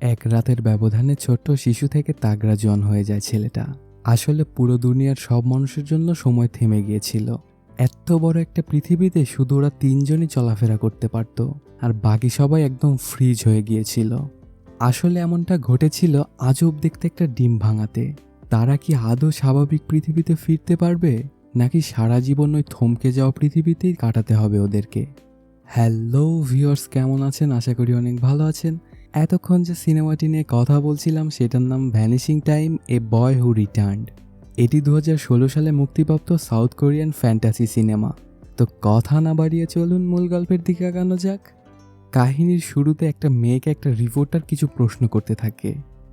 এক রাতের ব্যবধানে ছোট্ট শিশু থেকে তাগড়া জন হয়ে যায় ছেলেটা। আসলে পুরো দুনিয়ার সব মানুষের জন্য সময় থেমে গিয়েছিল। এত বড় একটা পৃথিবীতে শুধু ওরা তিনজনই চলাফেরা করতে পারত, আর বাকি সবাই একদম ফ্রিজ হয়ে গিয়েছিল। আসলে এমনটা ঘটেছিল আজব দেখতে একটা ডিম ভাঙাতে। তারা কি আদৌ স্বাভাবিক পৃথিবীতে ফিরতে পারবে, নাকি সারা জীবন ওই থমকে যাওয়া পৃথিবীতেই কাটাতে হবে ওদেরকে? হ্যালো ভিউয়ার্স, কেমন আছেন? আশা করি অনেক ভালো আছেন। এতক্ষণ যে সিনেমাটি নিয়ে কথা বলছিলাম, সেটার নাম vanishing time a boy who returned এটি দু হাজার ষোলো সালে মুক্তিপ্রাপ্ত সাউথ কোরিয়ান ফ্যান্টাসি সিনেমা তো কথা না বাড়িয়ে চলুন, মূল গল্পের দিকে আগানো যাক। কাহিনীর শুরুতে একটা মেয়েকে একটা রিপোর্টার কিছু প্রশ্ন করতে থাকে।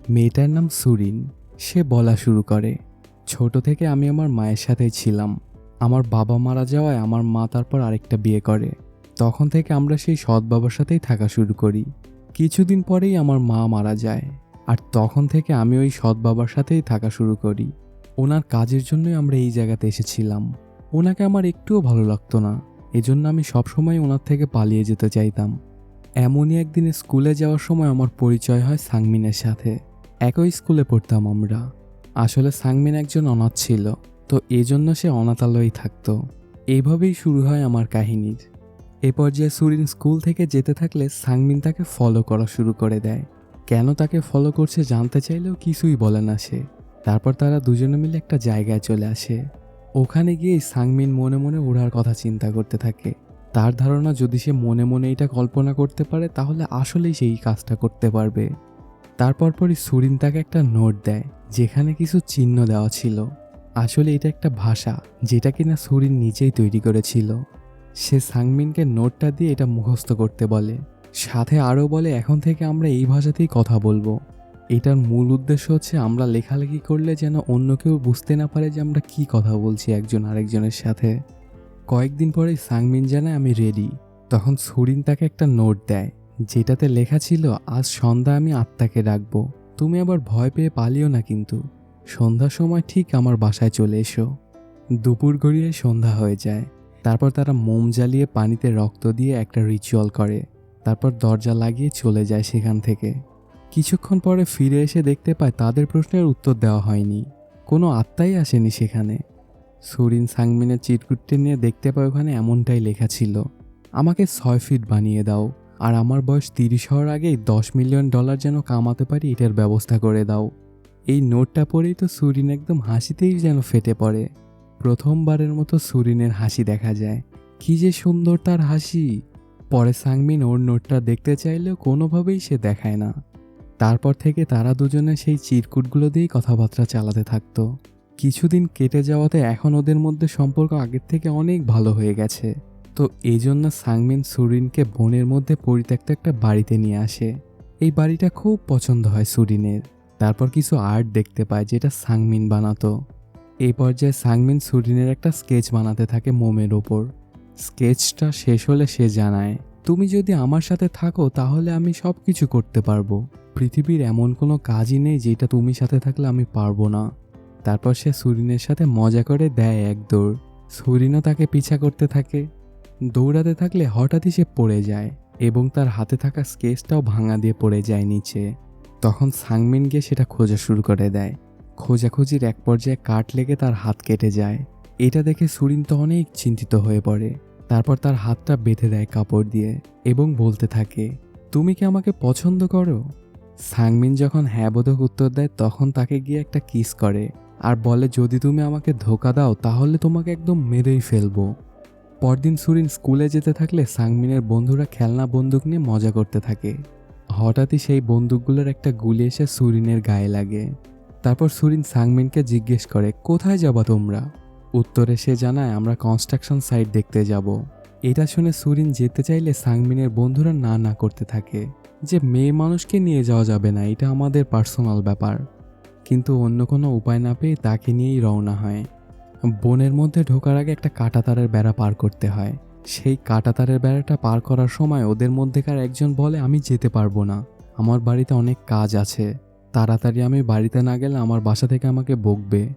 মেয়েটার নাম সুরিন সে বলা শুরু করে, ছোট থেকে আমি আমার মায়ের সাথেই ছিলাম। আমার বাবা মারা যাওয়ায় আমার মা তারপর আরেকটা বিয়ে করে। তখন থেকে আমরা সেই সৎ বাবার সাথেই থাকা শুরু করি। কিছুদিন পরেই আমার মা মারা যায়, আর তখন থেকে আমি ওই সৎ বাবার সাথেই থাকা শুরু করি। ওনার কাজের জন্যই আমরা এই জায়গাতে এসেছিলাম। ওনাকে আমার একটুও ভালো লাগতো না, এজন্য আমি সবসময় ওনার থেকে পালিয়ে যেতে চাইতাম। এমনই একদিন স্কুলে যাওয়ার সময় আমার পরিচয় হয় সাংমিনের সাথে। একই স্কুলে পড়তাম আমরা। আসলে সাংমিন একজন অনাথ ছিল, তো এজন্য সে অনাথালয়েই থাকতো। এইভাবেই শুরু হয় আমার কাহিনীর। এ পর্যায়ে সুরিন স্কুল থেকে যেতে থাকলে সাংমিন তাকে ফলো করা শুরু করে দেয়। কেন তাকে ফলো করছে জানতে চাইলেও কিছুই বলে না সে। তারপর তারা দুজনে মিলে একটা জায়গায় চলে আসে। ওখানে গিয়েই সাংমিন মনে মনে ওড়ার কথা চিন্তা করতে থাকে। তার ধারণা, যদি সে মনে মনে এটা কল্পনা করতে পারে, তাহলে আসলেই সেই কাজটা করতে পারবে। তারপর পরই সুরিন তাকে একটা নোট দেয়, যেখানে কিছু চিহ্ন দেওয়া ছিল। আসলে এটা একটা ভাষা, যেটা কিনা সুরিন নিজেই তৈরি করেছিল। সে সাংমিনকে নোটটা দিয়ে এটা মুখস্থ করতে বলে। সাথে আরও বলে, এখন থেকে আমরা এই ভাষাতেই কথা বলব। এটার মূল উদ্দেশ্য হচ্ছে আমরা লেখালেখি করলে যেন অন্য কেউ বুঝতে না পারে যে আমরা কি কথা বলছি একজন আরেকজনের সাথে। কয়েকদিন পরেই সাংমিন জানায়, আমি রেডি তখন সুরিন তাকে একটা নোট দেয়, যেটাতে লেখা ছিল, আজ সন্ধ্যা আমি আত্মাকে ডাকবো। তুমি আবার ভয় পেয়ে পালিও না কিন্তু। সন্ধ্যার সময় ঠিক আমার বাসায় চলে এসো। দুপুর গড়িয়ে সন্ধ্যা হয়ে যায়। তারপর তারা মোম জ্বালিয়ে পানিতে রক্ত দিয়ে একটা রিচুয়াল করে। তারপর দরজা লাগিয়ে চলে যায় সেখান থেকে। কিছুক্ষণ পরে ফিরে এসে দেখতে পায় তাদের প্রশ্নের উত্তর দেওয়া হয়নি। কোনো আত্মাই আসেনি সেখানে। সুরিন সাংমিনের চিটকুটটি নিয়ে দেখতে পায় ওখানে এমনটাই লেখা ছিল। আমাকে ছয় ফিট বানিয়ে দাও, আর আমার বয়স তিরিশ হওয়ার আগেই দশ মিলিয়ন ডলার যেন কামাতে পারি এটার ব্যবস্থা করে দাও। এই নোটটা পরেই তো সুরিন একদম হাসিতেই যেন ফেটে পড়ে। প্রথমবারের মতো সুরিনের হাসি দেখা যায়। কি যে সুন্দর তার হাসি। পরে সাংমিন ওর নোটটা দেখতে চাইলেও কোনোভাবেই সে দেখায় না। তারপর থেকে তারা দুজনে সেই চিরকুটগুলো দিয়েই কথাবার্তা চালাতে থাকতো। কিছুদিন কেটে যাওয়াতে এখন ওদের মধ্যে সম্পর্ক আগের থেকে অনেক ভালো হয়ে গেছে। তো এই জন্য সাংমিন সুরিনকে বনের মধ্যে পরিত্যক্ত একটা বাড়িতে নিয়ে আসে। এই বাড়িটা খুব পছন্দ হয় সুরিনের। তারপর কিছু আর্ট দেখতে পায় যেটা সাংমিন বানাতো। এই পর্যায়ে সাংমিন সুরিনের একটা স্কেচ বানাতে থাকে মোমের ওপর। স্কেচটা শেষ হলে সে জানায়, তুমি যদি আমার সাথে থাকো, তাহলে আমি সব কিছু করতে পারব। পৃথিবীর এমন কোনো কাজই নেই যেটা তুমি সাথে থাকলে আমি পারব না। তারপর সে সুরিনের সাথে মজা করে দেয় এক দৌড়। সুরিনও তাকে পিছা করতে থাকে। দৌড়াতে থাকলে হঠাৎই সে পড়ে যায় এবং তার হাতে থাকা স্কেচটাও ভাঙা দিয়ে পড়ে যায় নিচে। তখন সাংমিন গিয়ে সেটা খোঁজা শুরু করে দেয়। খোঁজাখুঁজির এক পর্যায়ে কাট লেগে তার হাত কেটে যায়। এটা দেখে সুরিন তো অনেক চিন্তিত হয়ে পড়ে। তারপর তার হাতটা বেঁধে দেয় কাপড় দিয়ে এবং বলতে থাকে, তুমি কি আমাকে পছন্দ করো? সাংমিন যখন হ্যাঁ বোধক উত্তর দেয়, তখন তাকে গিয়ে একটা কিস করে আর বলে, যদি তুমি আমাকে ধোকা দাও, তাহলে তোমাকে একদম মেরেই ফেলব। পরদিন সুরিন স্কুলে যেতে থাকলে সাংমিনের বন্ধুরা খেলনা বন্দুক নিয়ে মজা করতে থাকে। হঠাৎই সেই বন্দুকগুলোর একটা গুলি এসে সুরিনের গায়ে লাগে। তারপর সুরিন সাংমিনকে জিজ্ঞেস করে, কোথায় যাবা তোমরা? উত্তরে সে জানায়, আমরা কনস্ট্রাকশন সাইট দেখতে যাব। এটা শুনে সুরিন যেতে চাইলে সাংমিনের বন্ধুরা না না করতে থাকে, যে মেয়ে মানুষকে নিয়ে যাওয়া যাবে না, এটা আমাদের পার্সোনাল ব্যাপার। কিন্তু অন্য কোনো উপায় না পেয়ে তাকে নিয়েই রওনা হয়। বনের মধ্যে ঢোকার আগে একটা কাঁটাতারের বেড়া পার করতে হয়। সেই কাঁটাতারের বেড়াটা পার করার সময় ওদের মধ্যেকার একজন বলে, আমি যেতে পারব না। আমার বাড়িতে অনেক কাজ আছে। তাড়াতাড়ি আমি বাড়িতে না গেলে আমার বাসা থেকে আমাকে বকবে।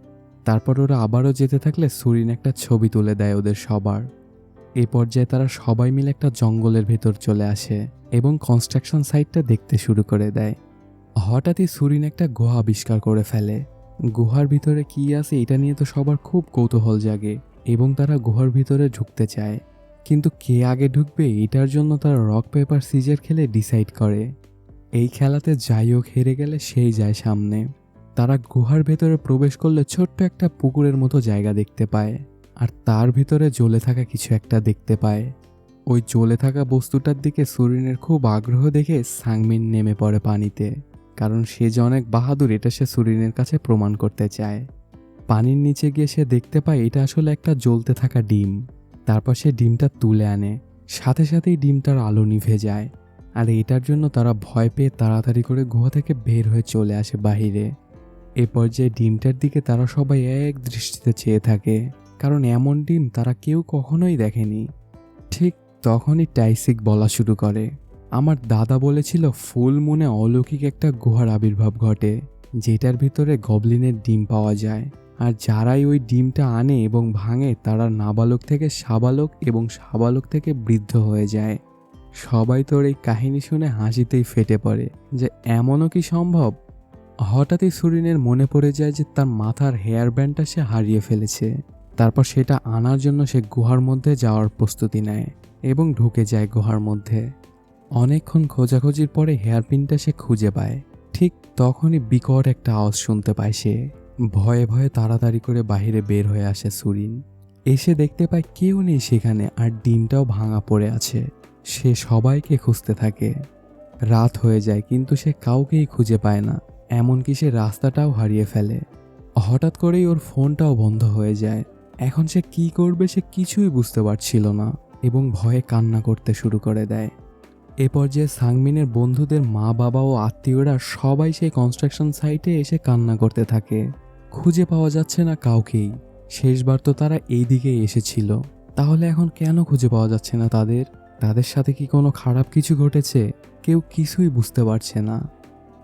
তারপর ওরা আবারও যেতে থাকলে সুরিন একটা ছবি তুলে দেয় ওদের সবার। এই পর্যায়ে তারা সবাই মিলে একটা জঙ্গলের ভেতর চলে আসে এবং কনস্ট্রাকশন সাইটটা দেখতে শুরু করে দেয়। হঠাৎই সুরিন একটা গুহা আবিষ্কার করে ফেলে। গুহার ভিতরে কি আছে এটা নিয়ে তো সবার খুব কৌতূহল জাগে এবং তারা গুহার ভিতরে ঢুকতে চায়। কিন্তু কে আগে ঢুকবে এটার জন্য তারা রক পেপার সিজার খেলে ডিসাইড করে। এই খেলাতে যাই হোক হেরে গেলে সেই যায় সামনে। তারা গুহার ভেতরে প্রবেশ করলে ছোট্ট একটা পুকুরের মতো জায়গা দেখতে পায়, আর তার ভিতরে জ্বলে থাকা কিছু একটা দেখতে পায়। ওই জ্বলে থাকা বস্তুটার দিকে সুরিনের খুব আগ্রহ দেখে সাংমিন নেমে পড়ে পানিতে, কারণ সে যে অনেক বাহাদুর, এটা সে সুরিনের কাছে প্রমাণ করতে চায়। পানির নিচে গিয়ে সে দেখতে পায়, এটা আসলে একটা জ্বলতে থাকা ডিম। তারপর সে ডিমটা তুলে আনে, সাথে সাথেই ডিমটার আলো নিভে যায়। আর এটার জন্য তারা ভয় পেয়ে তাড়াতাড়ি করে গুহা থেকে বের হয়ে চলে আসে বাহিরে। এ পর্যায়ে ডিমটার দিকে তারা সবাই এক দৃষ্টিতে চেয়ে থাকে, কারণ এমন ডিম তারা কেউ কখনোই দেখেনি। ঠিক তখনই টাইসিক বলা শুরু করে, আমার দাদা বলেছিল ফুল মুনে অলৌকিক একটা গুহার আবির্ভাব ঘটে, যেটার ভিতরে গবলিনের ডিম পাওয়া যায়, আর যারাই ওই ডিমটা আনে এবং ভাঙে তারা নাবালক থেকে সাবালক এবং সাবালক থেকে বৃদ্ধ হয়ে যায়। সবাই তোর এই কাহিনী শুনে হাসিতেই ফেটে পড়ে যে এমনও কি সম্ভব? হঠাৎই সুরিনের মনে পড়ে যায় যে তার মাথার হেয়ার ব্যান্ডটা সে হারিয়ে ফেলেছে। তারপর সেটা আনার জন্য সে গুহার মধ্যে যাওয়ার প্রস্তুতি নেয় এবং ঢুকে যায় গুহার মধ্যে। অনেকক্ষণ খোঁজাখুঁজির পরে হেয়ারপিনটা সে খুঁজে পায়। ঠিক তখনই বিকট একটা আওয়াজ শুনতে পায় সে। ভয়ে ভয়ে তাড়াতাড়ি করে বাইরে বের হয়ে আসে সুরিন। এসে দেখতে পায় কেউ নেই সেখানে আর ডিমটাও ভাঙা পড়ে আছে। সে সবাইকে খুঁজতে থাকে। রাত হয়ে যায় কিন্তু সে কাউকেই খুঁজে পায় না, এমনকি সে রাস্তাটাও হারিয়ে ফেলে। হঠাৎ করেই ওর ফোনটাও বন্ধ হয়ে যায়। এখন সে কি করবে সে কিছুই বুঝতে পারছিল না এবং ভয়ে কান্না করতে শুরু করে দেয়। এ পর্যায়ে সাংমিনের বন্ধুদের মা বাবা ও আত্মীয়রা সবাই সেই কনস্ট্রাকশন সাইটে এসে কান্না করতে থাকে। খুঁজে পাওয়া যাচ্ছে না কাউকেই। শেষবার তো তারা এই দিকে এসেছিল। তাহলে এখন কেন খুঁজে পাওয়া যাচ্ছে না তাদের? তাদের সাথে কি কোনো খারাপ কিছু ঘটেছে? কেউ কিছুই বুঝতে পারছে না।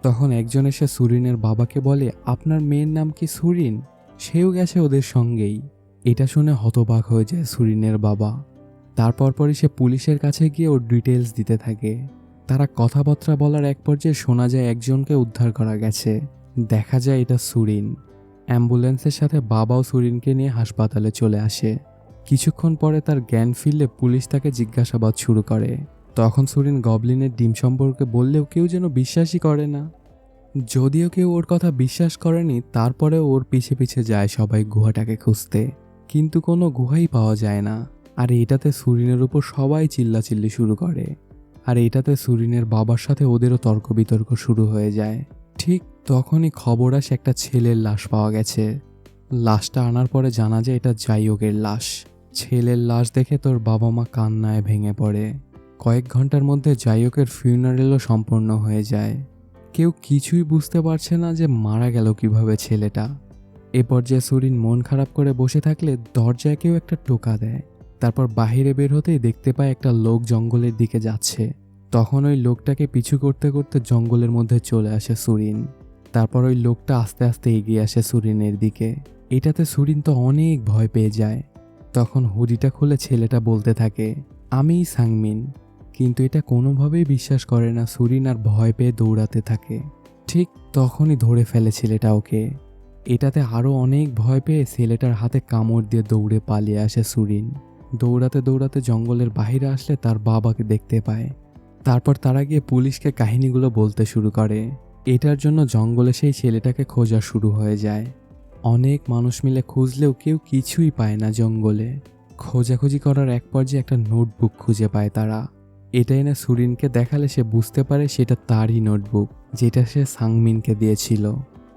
তখন একজন এসে সুরিনের বাবাকে বলে, আপনার মেয়ের নাম কি সুরিন? সেও গেছে ওদের সঙ্গেই। এটা শুনে হতবাক হয়ে যায় সুরিনের বাবা। তারপর পরই সে পুলিশের কাছে গিয়ে ওর ডিটেলস দিতে থাকে। তারা কথাবার্তা বলার এক পর্যায়ে শোনা যায় একজনকে উদ্ধার করা গেছে। দেখা যায় এটা সুরিন। অ্যাম্বুলেন্সের সাথে বাবাও সুরিনকে নিয়ে হাসপাতালে চলে আসে। কিছুক্ষণ পরে তার জ্ঞান ফিরলে পুলিশ তাকে জিজ্ঞাসাবাদ শুরু করে। তখন সুরিন গবলিনের ডিম সম্পর্কে বললেও কেউ যেন বিশ্বাসই করে না। যদিও কেউ ওর কথা বিশ্বাস করেনি তারপরে ওর পিছে পিছে যায় সবাই গুহাটাকে খুঁজতে। কিন্তু কোনো গুহাই পাওয়া যায় না। আর এটাতে সুরিনের উপর সবাই চিল্লাচিল্লি শুরু করে। আর এটাতে সুরিনের বাবার সাথে ওদেরও তর্ক বিতর্ক শুরু হয়ে যায়। ঠিক তখনই খবর আসে একটা ছেলের লাশ পাওয়া গেছে। লাশটা আনার পরে জানা যায় এটা জাইয়োগের লাশ। ছেলের লাশ দেখে তোর বাবা মা কান্নায় ভেঙে পড়ে। কয়েক ঘণ্টার মধ্যে জাইয়োকের ফিউনারেলও সম্পন্ন হয়ে যায়। কেউ কিছুই বুঝতে পারছে না যে মারা গেল কীভাবে ছেলেটা। এ পর্যায়ে সুরিন মন খারাপ করে বসে থাকলে দরজায় কেউ একটা টোকা দেয়। তারপর বাহিরে বের হতেই দেখতে পায় একটা লোক জঙ্গলের দিকে যাচ্ছে। তখন ওই লোকটাকে পিছু করতে করতে জঙ্গলের মধ্যে চলে আসে সুরিন। তারপর ওই লোকটা আস্তে আস্তে এগিয়ে আসে সুরিনের দিকে। এটাতে সুরিন তো অনেক ভয় পেয়ে যায়। তখন হুডিটা খুলে ছেলেটা বলতে থাকে আমিই সাংমিন, কিন্তু এটা কোনোভাবেই বিশ্বাস করে না সুরিন আর ভয় পেয়ে দৌড়াতে থাকে। ঠিক তখনই ধরে ফেলে ছেলেটা ওকে। এটাতে আরও অনেক ভয় পেয়ে ছেলেটার হাতে কামড় দিয়ে দৌড়ে পালিয়ে আসে সুরিন। দৌড়াতে দৌড়াতে জঙ্গলের বাইরে আসলে তার বাবাকে দেখতে পায়। তারপর তারা গিয়ে পুলিশকে কাহিনীগুলো বলতে শুরু করে। এটার জন্য জঙ্গলে সেই ছেলেটাকে খোঁজা শুরু হয়ে যায়। অনেক মানুষ মিলে খুঁজলেও কেউ কিছুই পায় না জঙ্গলে। খোঁজাখুঁজি করার এক পর্যায়ে একটা নোটবুক খুঁজে পায় তারা। এটা এনে সুরিনকে দেখালে সে বুঝতে পারে সেটা তারই নোটবুক, যেটা সে সাংমিনকে দিয়েছিল।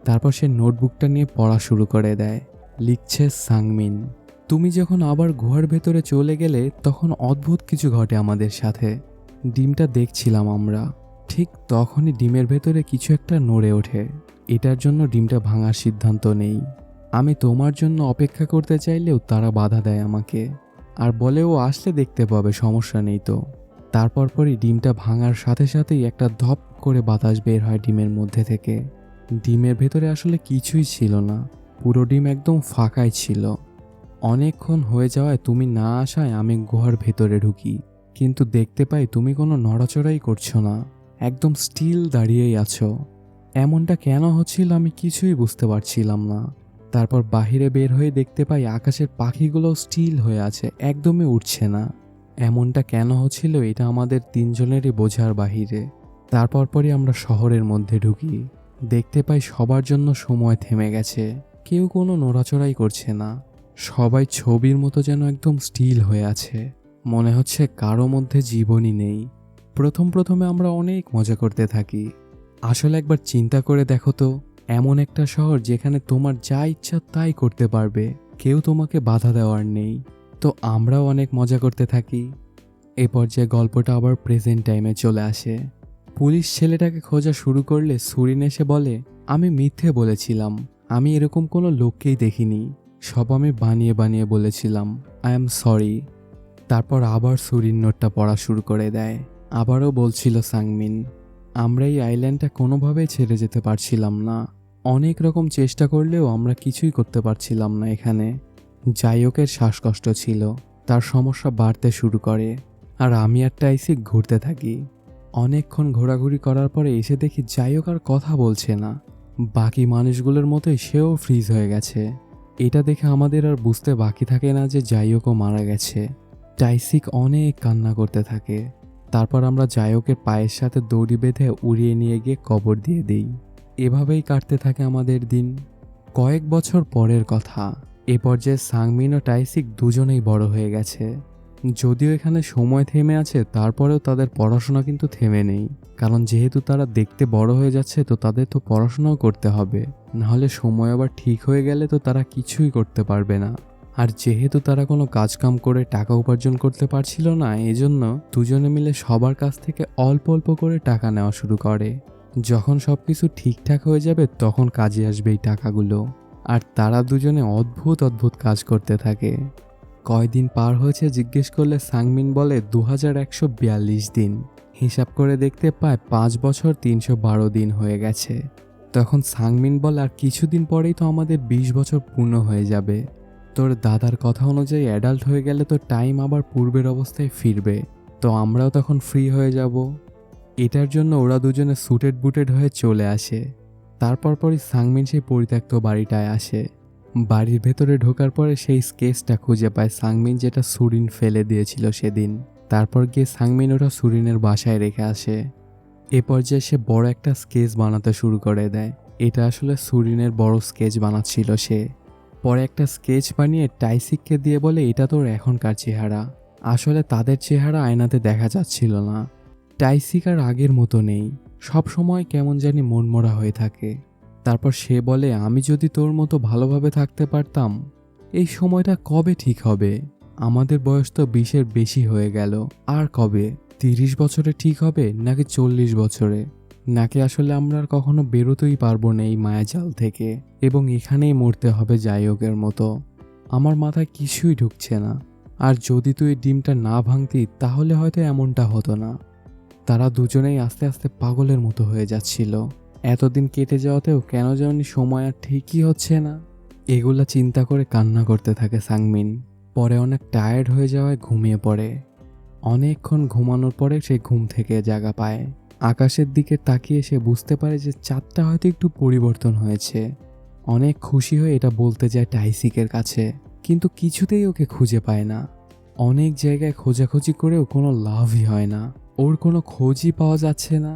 তারপর সে নোটবুকটা নিয়ে পড়া শুরু করে দেয়। লিখছে সাংমিন, তুমি যখন আবার গুহার ভেতরে চলে গেলে তখন অদ্ভুত কিছু ঘটে আমাদের সাথে। ডিমটা দেখছিলাম আমরা। ঠিক তখনই ডিমের ভেতরে কিছু একটা নড়ে ওঠে। এটার জন্য ডিমটা ভাঙার সিদ্ধান্ত নেই। আমি তোমার জন্য অপেক্ষা করতে চাইলেও তারা বাধা দেয় আমাকে। আর বলে ও আসলে দেখতে পাবে, সমস্যা নেই তো। তারপর পরই ডিমটা ভাঙার সাথে সাথেই একটা ধপ করে বাতাস বের হয় ডিমের মধ্যে থেকে। ডিমের ভেতরে আসলে কিছুই ছিল না। পুরো ডিম একদম ফাঁকাই ছিল। অনেকক্ষণ হয়ে যাওয়ায় তুমি না আসায় আমি গুহার ভেতরে ঢুকি। কিন্তু দেখতে পাই তুমি কোনো নড়াচড়াই করছ না। একদম স্টিল দাঁড়িয়েই আছো। এমনটা কেন হচ্ছিল আমি কিছুই বুঝতে পারছিলাম না। তারপর বাহিরে বের হয়ে দেখতে পাই আকাশের পাখিগুলো স্টিল হয়ে আছে, একদমই উঠছে না। এমনটা কেন হচ্ছিল এটা আমাদের তিনজনেরই বোঝার বাহিরে। তারপর পরই আমরা শহরের মধ্যে ঢুকি। দেখতে পাই সবার জন্য সময় থেমে গেছে। কেউ কোনো নড়াচড়াই করছে না। সবাই ছবির মতো যেন একদম স্টিল হয়ে আছে। মনে হচ্ছে কারও মধ্যে জীবনই নেই। প্রথম প্রথমে আমরা অনেক মজা করতে থাকি। আসলে একবার চিন্তা করে দেখো তো, এমন একটা শহর যেখানে তোমার যা ইচ্ছা তাই করতে পারবে, কেউ তোমাকে বাধা দেওয়ার নেই। তো আমরাও অনেক মজা করতে থাকি। এ পর্যায়ে গল্পটা আবার প্রেজেন্ট টাইমে চলে আসে। পুলিশ ছেলেটাকে খোঁজা শুরু করলে সুরিন এসে বলে, আমি মিথ্যে বলেছিলাম। আমি এরকম কোনো লোককেই দেখিনি। সব আমি বানিয়ে বানিয়ে বলেছিলাম। আই এম সরি তারপর আবার সুরিন নোটটা পড়া শুরু করে দেয়। আবারও বলছিল সাংমিন আমরা এই আইল্যান্ডটা কোনোভাবেই ছেড়ে যেতে পারছিলাম না। অনেক রকম চেষ্টা করলেও আমরা কিছুই করতে পারছিলাম না এখানে। জাইওকের শ্বাসকষ্ট ছিল, তার সমস্যা বাড়তে শুরু করে, আর আমি আর টাইসিক ঘুরতে থাকি। অনেকক্ষণ ঘোরাঘুরি করার পরে এসে দেখি জাইওক আর কথা বলছে না। বাকি মানুষগুলোর মতোই সেও ফ্রিজ হয়ে গেছে। এটা দেখে আমাদের আর বুঝতে বাকি থাকে না যে জাইওকও মারা গেছে। টাইসিক অনেক কান্না করতে থাকে। তারপর আমরা জায়কের পায়ের সাথে দড়ি বেঁধে উড়িয়ে নিয়ে গিয়ে কবর দিয়ে দিই। এভাবেই কাটতে থাকে আমাদের দিন। কয়েক বছর পরের কথা, এ পর্যায়ে সাংমিন ও টাইসিক দুজনেই বড় হয়ে গেছে। যদিও এখানে সময় থেমে আছে, তারপরেও তাদের পড়াশোনা কিন্তু থেমে নেই। কারণ যেহেতু তারা দেখতে বড় হয়ে যাচ্ছে, তো তাদের তো পড়াশোনাও করতে হবে। নাহলে সময় আবার ঠিক হয়ে গেলে তো তারা কিছুই করতে পারবে না। আর যেহেতু তারা কোনো কাজকাম করে টাকা উপার্জন করতে পারছিল না, এজন্য দুজনে মিলে সবার কাছ থেকে অল্প অল্প করে টাকা নেওয়া শুরু করে। যখন সব কিছু ঠিকঠাক হয়ে যাবে, তখন কাজে আসবে এই টাকাগুলো। আর তারা দুজনে অদ্ভুত অদ্ভুত কাজ করতে থাকে। কয়দিন পার হয়েছে জিজ্ঞেস করলে সাংমিন বলে দু হাজার একশো বিয়াল্লিশ দিন। হিসাব করে দেখতে পায়, পাঁচ বছর তিনশো বারো দিন হয়ে গেছে। তখন সাংমিন বলে, আর কিছুদিন পরেই তো আমাদের বিশ বছর পূর্ণ হয়ে যাবে। তোর দাদার কথা অনুযায়ী অ্যাডাল্ট হয়ে গেলে তো টাইম আবার পূর্বের অবস্থায় ফিরবে। তো আমরাও তখন ফ্রি হয়ে যাব। এটার জন্য ওরা দুজনে সুটেড বুটেড হয়ে চলে আসে। তারপর পরই সাংমিন সেই পরিত্যক্ত বাড়িটায় আসে। বাড়ির ভেতরে ঢোকার পরে সেই স্কেচটা খুঁজে পায় সাংমিন যেটা সুরিন ফেলে দিয়েছিল সেদিন। তারপর গিয়ে সাংমিন ওটা সুরিনের বাসায় রেখে আসে। এ পর্যায়ে সে বড় একটা স্কেচ বানাতে শুরু করে দেয়। এটা আসলে সুরিনের বড় স্কেচ বানাচ্ছিল সে। পরে একটা স্কেচ বানিয়ে টাইসিককে দিয়ে বলে, এটা তোর এখনকার চেহারা। আসলে তাদের চেহারা আয়নাতে দেখা যাচ্ছিল না। টাইসিক আর আগের মতো নেই। সব সময় কেমন জানি মনমরা হয়ে থাকে। তারপর সে বলে, আমি যদি তোর মতো ভালোভাবে থাকতে পারতাম, এই সময়টা কবে ঠিক হবে? আমাদের বয়স তো বিশের বেশি হয়ে গেল। আর কবে? তিরিশ বছরে ঠিক হবে নাকি চল্লিশ বছরে? নাকি আসলে আমরা আর কখনো বেরোতেই পারব না এই মায়াজাল থেকে? এবং এখানেই মরতে হবে জায়কের মতো। আমার মাথায় কিছুই ঢুকছে না। আর যদি তুই ডিমটা না ভাঙতি, তাহলে হয়তো এমনটা হতো না। তারা দুজনেই আস্তে আস্তে পাগলের মতো হয়ে যাচ্ছিল। এতদিন কেটে যাওয়াতেও কেন জানি সময় আর ঠিকই হচ্ছে না। এগুলা চিন্তা করে কান্না করতে থাকে সাংমিন। পরে অনেক টায়ার্ড হয়ে যাওয়ায় ঘুমিয়ে পড়ে। অনেকক্ষণ ঘুমানোর পরে সে ঘুম থেকে জায়গা পায়। আকাশের দিকে তাকিয়ে সে বুঝতে পারে যে চাঁদটা হয়তো একটু পরিবর্তন হয়েছে। অনেক খুশি হয়ে এটা বলতে যায় টাইসিকের কাছে, কিন্তু কিছুতেই ওকে খুঁজে পায় না। অনেক জায়গায় খোঁজাখুঁজি করেও কোনো লাভই হয় না। ওর কোনো খোঁজই পাওয়া যাচ্ছে না।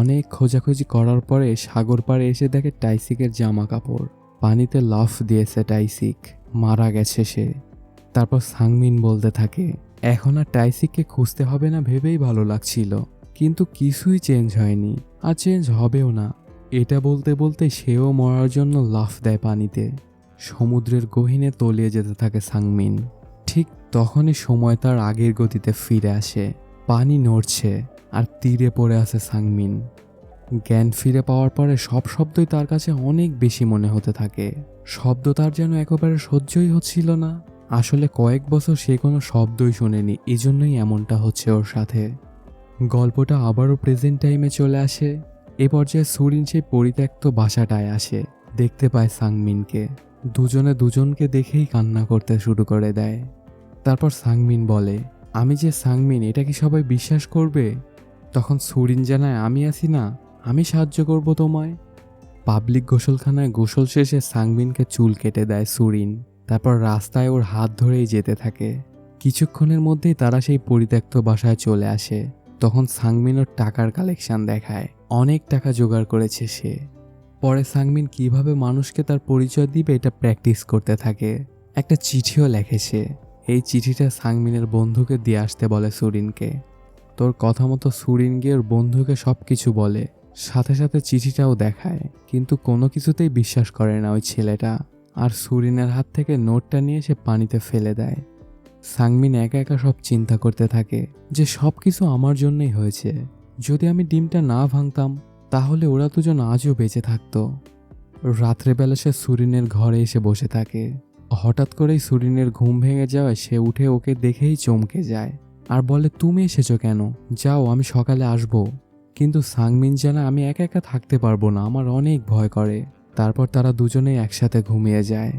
অনেক খোঁজাখুঁজি করার পরে সাগর পাড়ে এসে দেখে টাইসিকের জামা কাপড় পানিতে লাফ দিয়েছে টাইসিক, মারা গেছে সে। তারপর সাংমিন বলতে থাকে, এখন আর টাইসিককে খুঁজতে হবে না, ভেবেই ভালো লাগছিল। কিন্তু কিছুই চেঞ্জ হয়নি আর চেঞ্জ হবেও না। এটা বলতে বলতে সেও মরার জন্য লাফ দেয় পানিতে। সমুদ্রের গহীনে তলিয়ে যেতে থাকে সাংমিন। ঠিক তখনই সময় তার আগের গতিতে ফিরে আসে। পানি নড়ছে আর তীরে পড়ে আছে সাংমিন। জ্ঞান ফিরে পাওয়ার পরে সব শব্দই তার কাছে অনেক বেশি মনে হতে থাকে। শব্দ তার যেন একেবারে সহ্যই হচ্ছিল না। আসলে কয়েক বছর সে কোনো শব্দই শোনেনি, এজন্যই এমনটা হচ্ছে ওর সাথে। গল্পটা আবারও প্রেজেন্ট টাইমে চলে আসে। এ পর্যায়ে সুরিন সেই পরিত্যক্ত বাসাটায় আসে। দেখতে পায় সাংমিনকে। দুজনে দুজনকে দেখেই কান্না করতে শুরু করে দেয়। তারপর সাংমিন বলে, আমি যে সাংমিন, এটা কি সবাই বিশ্বাস করবে? তখন সুরিন জানায়, আমি আছি না, আমি সাহায্য করব তোমায়। পাবলিক গোসলখানায় গোসল শেষে সাংমিনকে চুল কেটে দেয় সুরিন। তারপর রাস্তায় ওর হাত ধরেই যেতে থাকে। কিছুক্ষণের মধ্যেই তারা সেই পরিত্যক্ত বাসায় চলে আসে। তখন সাংমিন ওর টাকার কালেকশন দেখায়। অনেক টাকা জোগাড় করেছে সে। পরে সাংমিন কীভাবে মানুষকে তার পরিচয় দিবে এটা প্র্যাকটিস করতে থাকে। একটা চিঠিও লেখে সে। এই চিঠিটা সাংমিনের বন্ধুকে দিয়ে আসতে বলে সুরিনকে। তোর কথা মতো সুরিন গিয়ে ওর বন্ধুকে সব কিছু বলে। সাথে সাথে চিঠিটাও দেখায়। কিন্তু কোনো কিছুতেই বিশ্বাস করে না ওই ছেলেটা। আর সুরিনের হাত থেকে নোটটা নিয়ে সে পানিতে ফেলে দেয়। সাংমিন একা একা সব চিন্তা করতে থাকে যে সব কিছু আমার জন্যই হয়েছে। যদি আমি ডিমটা না ভাঙতাম, তাহলে ওরা দুজন আজও বেঁচে থাকতো। রাত্রেবেলা সে সুরিনের ঘরে এসে বসে থাকে। হঠাৎ করেই সুরিনের ঘুম ভেঙে যাওয়ায় সে উঠে ওকে দেখেই চমকে যায়। আর বলে, তুমি এসেছ কেন? যাও, আমি সকালে আসব। কিন্তু সাংমিন জানা, আমি একা একা থাকতে পারব না, আমার অনেক ভয় করে। তারপর তারা দুজনেই একসাথে ঘুমিয়ে যায়।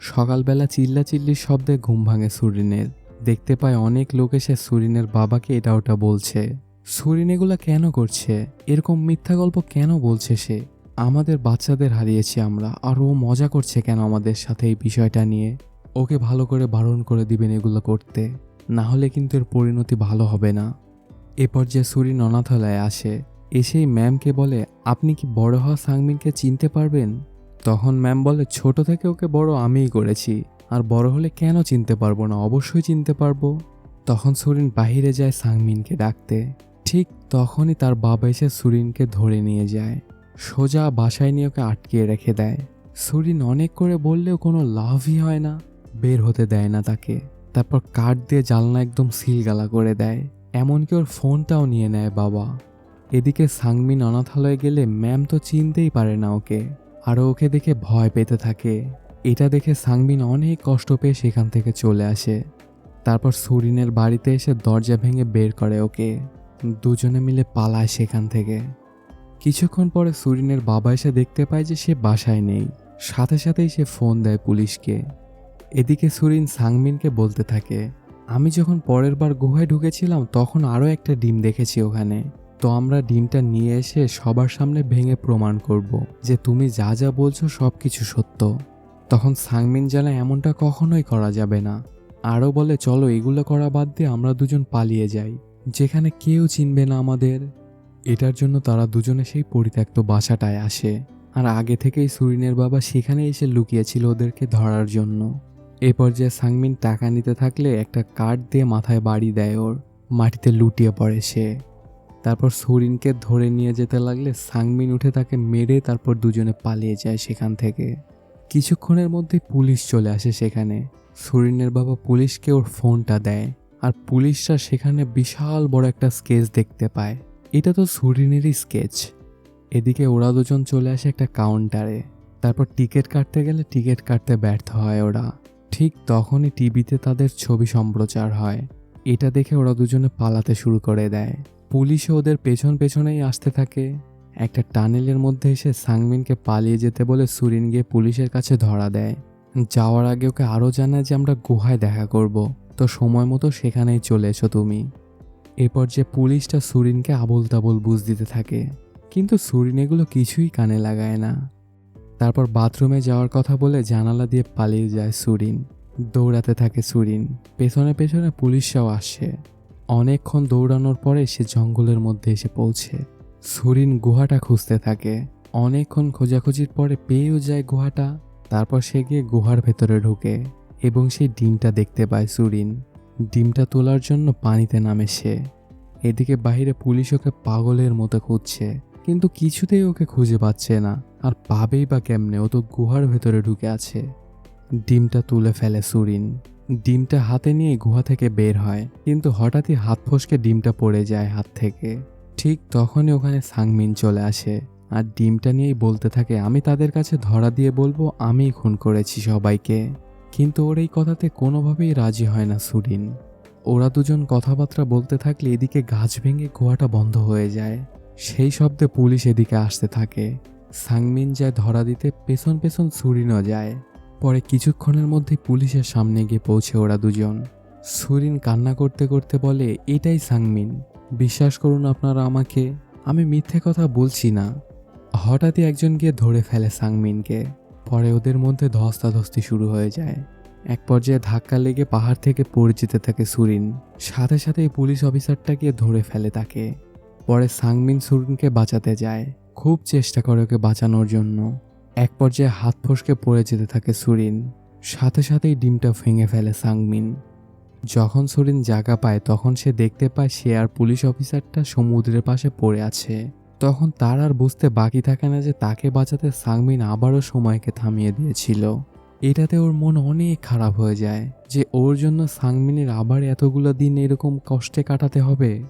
সকালবেলা চিল্লাচিল্লির শব্দে ঘুম ভাঙে সুরিনের। দেখতে পায় অনেক লোক এসে সুরিনের বাবাকে এটা ওটা বলছে। সুরিন এগুলা কেন করছে? এরকম মিথ্যা গল্প কেন বলছে সে? আমাদের বাচ্চাদের হারিয়েছি আমরা। আর ও মজা করছে কেন আমাদের সাথে এই বিষয়টা নিয়ে? ওকে ভালো করে বারণ করে দিবেন এগুলো করতে। না হলে কিন্তু এর পরিণতি ভালো হবে না। এ পর্যায়ে সুরিন অনাথালয়ে আসে। এসেই ম্যামকে বলে, আপনি কি বড় হওয়া সাংমিনকে চিনতে পারবেন? তখন ম্যাম বলে, ছোট থেকে ওকে বড় আমিই করেছি, আর বড় হলে কেন চিনতে পারব না? অবশ্যই চিনতে পারব। তখন সুরিন বাহিরে যায় সাংমিনকে ডাকতে। ঠিক তখনই তার বাবা এসে সুরিনকে ধরে নিয়ে যায়। সোজা বাসায় নিয়ে ওকে আটকিয়ে রেখে দেয়। সুরিন অনেক করে বললেও কোনো লাভই হয় না, বের হতে দেয় না তাকে। তারপর কাঠ দিয়ে জানলা একদম সিলগালা করে দেয়। এমনকি ওর ফোনটাও নিয়ে নেয় বাবা। এদিকে সাংমিন অনাথালয়ে গেলে ম্যাম তো চিনতেই পারে না ওকে। আরও ওকে দেখে ভয় পেতে থাকে। এটা দেখে সাংমিন অনেক কষ্ট পেয়ে সেখান থেকে চলে আসে। তারপর সুরিনের বাড়িতে এসে দরজা ভেঙে বের করে ওকে। দুজনে মিলে পালায় সেখান থেকে। কিছুক্ষণ পরে সুরিনের বাবা এসে দেখতে পায় যে সে বাসায় নেই। সাথে সাথেই সে ফোন দেয় পুলিশকে। এদিকে সুরিন সাংমিনকে বলতে থাকে, আমি যখন পরের বার গুহায় ঢুকেছিলাম, তখন আরও একটা ডিম দেখেছি ওখানে। তো আমরা ডিমটা নিয়ে এসে সবার সামনে ভেঙে প্রমাণ করব যে তুমি যা যা বলছো সব কিছু সত্য। তখন সাংমিন জানায় এমনটা কখনোই করা যাবে না। আরও বলে, চলো, এগুলো করা বাদ দিয়ে আমরা দুজন পালিয়ে যাই, যেখানে কেউ চিনবে না আমাদের। এটার জন্য তারা দুজনে সেই পরিত্যক্ত বাসাটায় আসে। আর আগে থেকেই সুরিনের বাবা সেখানে এসে লুকিয়েছিল ওদেরকে ধরার জন্য। এ পর্যায়ে সাংমিন টাকা নিতে থাকলে একটা কাঠ দিয়ে মাথায় বাড়ি দেয় ওর, মাটিতে লুটিয়ে পড়ে সে। তারপর সুরিনকে ধরে নিয়ে যেতে লাগলে সাংমিন উঠে তাকে মেরে তারপর দুজনে পালিয়ে যায় সেখান থেকে। কিছুক্ষণের মধ্যে পুলিশ চলে আসে সেখানে। সুরিনের বাবা পুলিশকে ওর ফোনটা দেয় আর পুলিশরা সেখানে বিশাল বড় একটা স্কেচ দেখতে পায়। এটা তো সুরিনেরই স্কেচ। এদিকে ওরা দুজন চলে আসে একটা কাউন্টারে। তারপর টিকিট কাটতে গেলে টিকিট কাটতে ব্যর্থ হয় ওরা। ঠিক তখনই টিভিতে তাদের ছবি সম্প্রচার হয়। এটা দেখে ওরা দুজনে পালাতে শুরু করে দেয়। পুলিশও ওদের পেছন পেছনেই আসতে থাকে। একটা টানেলের মধ্যে এসে সাংমিনকে পালিয়ে যেতে বলে সুরিন গিয়ে পুলিশের কাছে ধরা দেয়। যাওয়ার আগে ওকে আরও জানায় যে আমরা গুহায় দেখা করব। তো সময় মতো সেখানেই চলে এসো তুমি। এরপর যে পুলিশটা সুরিনকে আবল তাবল বুঝ দিতে থাকে। কিন্তু সুরিন এগুলো কিছুই কানে লাগায় না। তারপর বাথরুমে যাওয়ার কথা বলে জানালা দিয়ে পালিয়ে যায় সুরিন। দৌড়াতে থাকে সুরিন। পেছনে পেছনে পুলিশরাও আসে। অনেকক্ষণ দৌড়ানোর পরে সে জঙ্গলের মধ্যে এসে পৌঁছে। সুরিন গুহাটা খুঁজতে থাকে। অনেকক্ষণ খোঁজাখুঁজির পরে পেয়েও যায় গুহাটা। তারপর সে গিয়ে গুহার ভেতরে ঢুকে এবং সেই ডিমটা দেখতে পায় সুরিন। ডিমটা তোলার জন্য পানিতে নামে সে। এদিকে বাইরে পুলিশ ওকে পাগলের মতো খুঁজছে, কিন্তু কিছুতেই ওকে খুঁজে পাচ্ছে না। আর পাবেই বা কেমনে, ও তো গুহার ভেতরে ঢুকে আছে। ডিমটা তুলে ফেলে সুরিন। ডিমটা হাতে নিয়ে গুহা থেকে বের হয়, কিন্তু হঠাৎই হাত ফসকে ডিমটা পড়ে যায় হাত থেকে। ঠিক তখনই ওখানে সাংমিন চলে আসে, আর ডিমটা নিয়েই বলতে থাকে, আমি তাদের কাছে ধরা দিয়ে বলব, আমিই খুন করেছি সবাইকে। কিন্তু ওর এই কথাতে কোনোভাবেই রাজি হয় না সুরিন। ওরা দুজন কথাবার্তা বলতে থাকলে এদিকে গাছ ভেঙে গুহাটা বন্ধ হয়ে যায়। সেই শব্দে পুলিশ এদিকে আসতে থাকে। সাংমিন যায় ধরা দিতে, পেছন পেছন সুরিনও যায়। পরে কিছুক্ষণের মধ্যে পুলিশের সামনে গিয়ে পৌঁছে ওরা দুজন। সুরিন কান্না করতে করতে বলে, এটাই সাংমিন। বিশ্বাস করুন আপনারা আমাকে। আমি মিথ্যে কথা বলছি না। হঠাৎই একজন গিয়ে ধরে ফেলে সাংমিনকে। পরে ওদের মধ্যে ধস্তাধস্তি শুরু হয়ে যায়। এক পর্যায়ে ধাক্কা লেগে পাহাড় থেকে পড়ে যেতে থাকে সুরিন। সাথে সাথে পুলিশ অফিসারটা গিয়ে ধরে ফেলে তাকে। পরে সাংমিন সুরিনকে বাঁচাতে যায়। খুব চেষ্টা করে ওকে বাঁচানোর জন্য। এক পর্যায়ে হাত ফসকে পড়ে যেতে থাকে সুরিন। সাথে সাথেই ডিমটা ভেঙে ফেলে সাংমিন। যখন সুরিন জায়গা পায়, তখন সে দেখতে পায় সে আর পুলিশ অফিসারটা সমুদ্রের পাশে পড়ে আছে। তখন তার আর বুঝতে বাকি থাকে না যে তাকে বাঁচাতে সাংমিন আবারও সময়কে থামিয়ে দিয়েছিল। এটাতে ওর মন অনেক খারাপ হয়ে যায় যে ওর জন্য সাংমিনের আবার এতগুলো দিন এরকম কষ্টে কাটাতে হবে।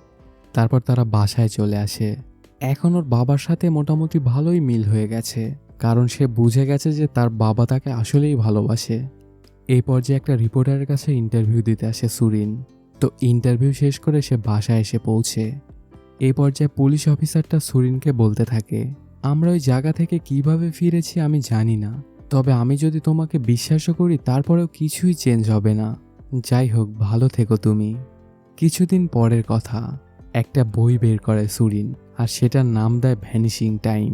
তারপর তারা বাসায় চলে আসে। এখন ওর বাবার সাথে মোটামুটি ভালোই মিল হয়ে গেছে। কারণ সে বুঝে গেছে যে তার বাবা তাকে আসলেই ভালোবাসে। এই পর্যায়ে একটা রিপোর্টারের কাছে ইন্টারভিউ দিতে আসে সুরিন। তো ইন্টারভিউ শেষ করে সে বাসায় এসে পৌঁছে। এই পর্যায়ে পুলিশ অফিসারটা সুরিনকে বলতে থাকে, আমরা ওই জায়গা থেকে কীভাবে ফিরেছি আমি জানি না। তবে আমি যদি তোমাকে বিশ্বাসও করি, তারপরেও কিছুই চেঞ্জ হবে না। যাই হোক, ভালো থেকো তুমি। কিছুদিন পরের কথা, একটা বই বের করে সুরিন, আর সেটার নাম দেয় ভ্যানিশিং টাইম।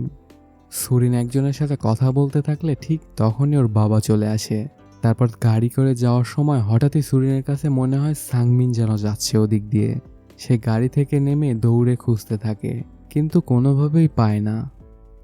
সুরিন একজনের সাথে কথা বলতে থাকলে ঠিক তখনই ওর বাবা চলে আসে। তারপর গাড়ি করে যাওয়ার সময় হঠাৎই সুরিনের কাছে মনে হয় সাংমিন যেন যাচ্ছে ওদিক দিয়ে। সে গাড়ি থেকে নেমে দৌড়ে খুঁজতে থাকে, কিন্তু কোনোভাবেই পায় না।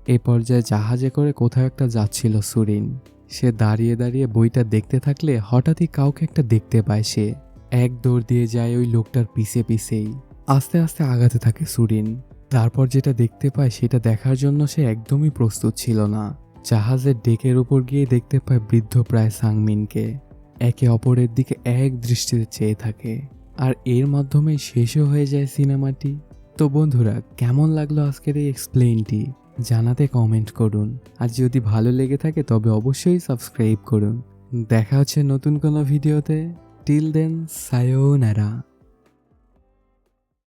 এ পর্যায়ে জাহাজে করে কোথাও একটা যাচ্ছিল সুরিন। সে দাঁড়িয়ে দাঁড়িয়ে বইটা দেখতে থাকলে হঠাৎই কাউকে একটা দেখতে পায় সে। এক দৌড় দিয়ে যায় ওই লোকটার পিছে পিছেই। আস্তে আস্তে আগাতে থাকে সুরিন। তারপর যেটা দেখতে পায় সেটা দেখার জন্য সে একদমই প্রস্তুত ছিল না। জাহাজের ডেকের উপর গিয়ে দেখতে পায় বৃদ্ধ প্রায় সাংমিনকে। একে অপরের দিকে এক দৃষ্টিতে চেয়ে থাকে। আর এর মাধ্যমে শেষও হয়ে যায় সিনেমাটি। তো বন্ধুরা, কেমন লাগল আজকের এই এক্সপ্লেইনটি জানাতে কমেন্ট করুন। আর যদি ভালো লেগে থাকে তবে অবশ্যই সাবস্ক্রাইব করুন। দেখা হচ্ছে নতুন কোনো ভিডিওতে টিল দেন সায়ো সায়োনারা